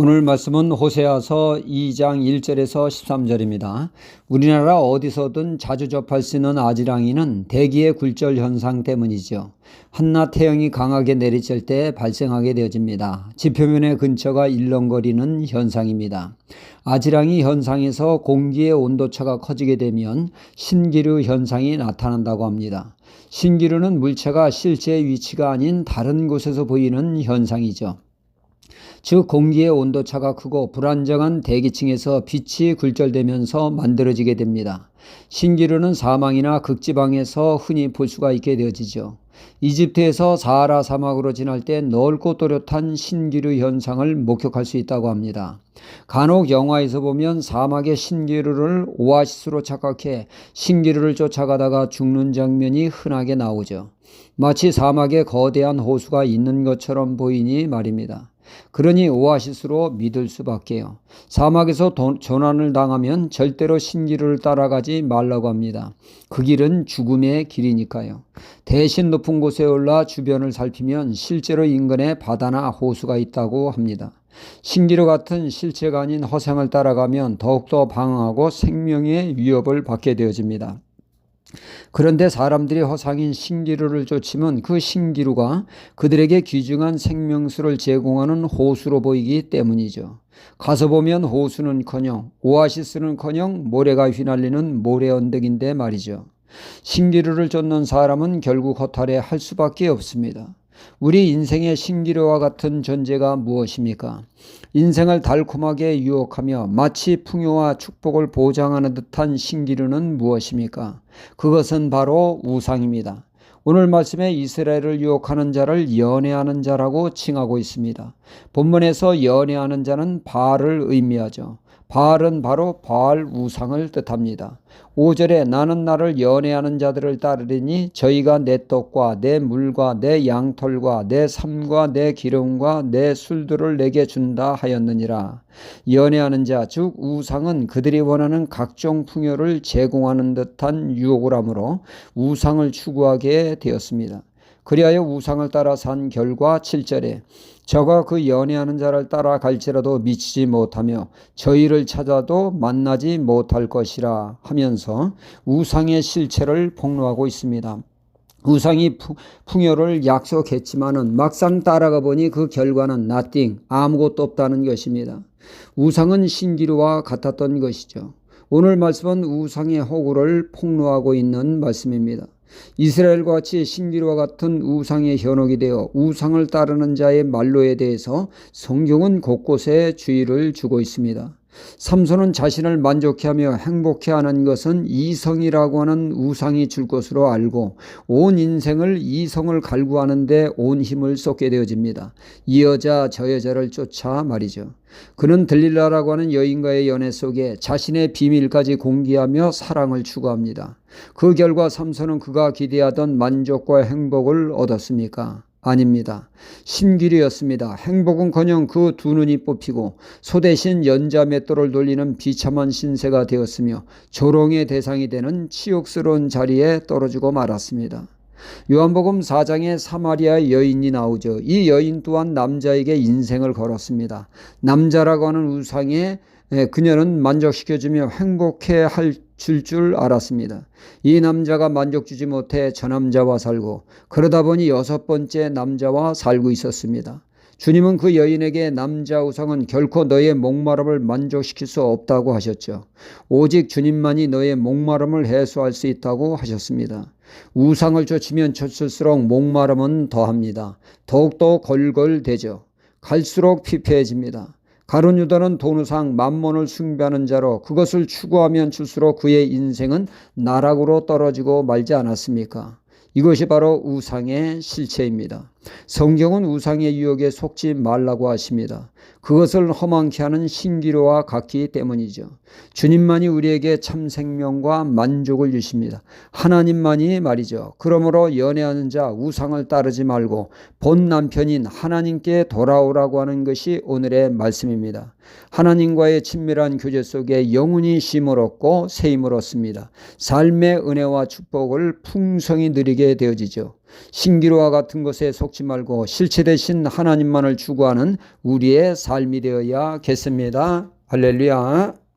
오늘 말씀은 호세아서 2장 1절에서 13절입니다. 우리나라 어디서든 자주 접할 수 있는 아지랑이는 대기의 굴절 현상 때문이죠. 한낮 태양이 강하게 내리칠 때 발생하게 되어집니다. 지표면의 근처가 일렁거리는 현상입니다. 아지랑이 현상에서 공기의 온도차가 커지게 되면 신기루 현상이 나타난다고 합니다. 신기루는 물체가 실제 위치가 아닌 다른 곳에서 보이는 현상이죠. 즉 공기의 온도차가 크고 불안정한 대기층에서 빛이 굴절되면서 만들어지게 됩니다. 신기루는 사망이나 극지방에서 흔히 볼 수가 있게 되어지죠. 이집트에서 사하라 사막으로 지날 때 넓고 또렷한 신기루 현상을 목격할 수 있다고 합니다. 간혹 영화에서 보면 사막의 신기루를 오아시스로 착각해 신기루를 쫓아가다가 죽는 장면이 흔하게 나오죠. 마치 사막에 거대한 호수가 있는 것처럼 보이니 말입니다. 그러니 오아시스로 믿을 수밖에요. 사막에서 전환을 당하면 절대로 신기를 따라가지 말라고 합니다. 그 길은 죽음의 길이니까요. 대신 높은 곳에 올라 주변을 살피면 실제로 인근에 바다나 호수가 있다고 합니다. 신기루 같은 실체가 아닌 허상을 따라가면 더욱더 방황하고 생명의 위협을 받게 되어집니다. 그런데 사람들이 허상인 신기루를 쫓으면 그 신기루가 그들에게 귀중한 생명수를 제공하는 호수로 보이기 때문이죠. 가서 보면 호수는커녕 오아시스는커녕 모래가 휘날리는 모래 언덕인데 말이죠. 신기루를 쫓는 사람은 결국 허탈해 할 수밖에 없습니다. 우리 인생의 신기루와 같은 존재가 무엇입니까? 인생을 달콤하게 유혹하며 마치 풍요와 축복을 보장하는 듯한 신기루는 무엇입니까? 그것은 바로 우상입니다. 오늘 말씀에 이스라엘을 유혹하는 자를 연애하는 자라고 칭하고 있습니다. 본문에서 연애하는 자는 바알을 의미하죠. 바알은 바로 바알 우상을 뜻합니다. 5절에 나는 나를 연애하는 자들을 따르리니 저희가 내 떡과 내 물과 내 양털과 내 삶과 내 기름과 내 술들을 내게 준다 하였느니라. 연애하는 자, 즉 우상은 그들이 원하는 각종 풍요를 제공하는 듯한 유혹을 하므로 우상을 추구하게 되었습니다. 그리하여 우상을 따라 산 결과 7절에 저가 그 연애하는 자를 따라 갈지라도 미치지 못하며 저희를 찾아도 만나지 못할 것이라 하면서 우상의 실체를 폭로하고 있습니다. 우상이 풍요를 약속했지만은 막상 따라가 보니 그 결과는 나띵 아무것도 없다는 것입니다. 우상은 신기루와 같았던 것이죠. 오늘 말씀은 우상의 허구를 폭로하고 있는 말씀입니다. 이스라엘과 같이 신기루와 같은 우상의 현혹이 되어 우상을 따르는 자의 말로에 대해서 성경은 곳곳에 주의를 주고 있습니다. 삼손은 자신을 만족해하며 행복해하는 것은 이성이라고 하는 우상이 줄 것으로 알고 온 인생을 이성을 갈구하는데 온 힘을 쏟게 되어집니다. 이 여자 저 여자를 쫓아 말이죠. 그는 들릴라라고 하는 여인과의 연애 속에 자신의 비밀까지 공개하며 사랑을 추구합니다. 그 결과 삼손은 그가 기대하던 만족과 행복을 얻었습니까? 아닙니다. 신기이였습니다 행복은커녕 그 두 눈이 뽑히고 소 대신 연자 맷돌을 돌리는 비참한 신세가 되었으며 조롱의 대상이 되는 치욕스러운 자리에 떨어지고 말았습니다. 요한복음 4장에 사마리아 여인이 나오죠. 이 여인 또한 남자에게 인생을 걸었습니다. 남자라고 하는 우상에 그녀는 만족시켜주며 행복해 할 줄줄 줄 알았습니다. 이 남자가 만족 주지 못해 저 남자와 살고 그러다 보니 여섯 번째 남자와 살고 있었습니다. 주님은 그 여인에게 남자 우상은 결코 너의 목마름을 만족시킬 수 없다고 하셨죠. 오직 주님만이 너의 목마름을 해소할 수 있다고 하셨습니다. 우상을 쫓으면 쫓을수록 목마름은 더합니다. 더욱더 걸걸대죠. 갈수록 피폐해집니다. 가룟 유다는 돈우상 만몬을 숭배하는 자로 그것을 추구하면 줄수록 그의 인생은 나락으로 떨어지고 말지 않았습니까? 이것이 바로 우상의 실체입니다. 성경은 우상의 유혹에 속지 말라고 하십니다. 그것을 허망케 하는 신기로와 같기 때문이죠. 주님만이 우리에게 참 생명과 만족을 주십니다. 하나님만이 말이죠. 그러므로 연애하는 자 우상을 따르지 말고 본 남편인 하나님께 돌아오라고 하는 것이 오늘의 말씀입니다. 하나님과의 친밀한 교제 속에 영혼이 심을 얻고 새 힘을 얻습니다. 삶의 은혜와 축복을 풍성히 누리게 되어지죠. 신기루와 같은 것에 속지 말고 실체 대신 하나님만을 추구하는 우리의 삶이 되어야 겠습니다. 할렐루야.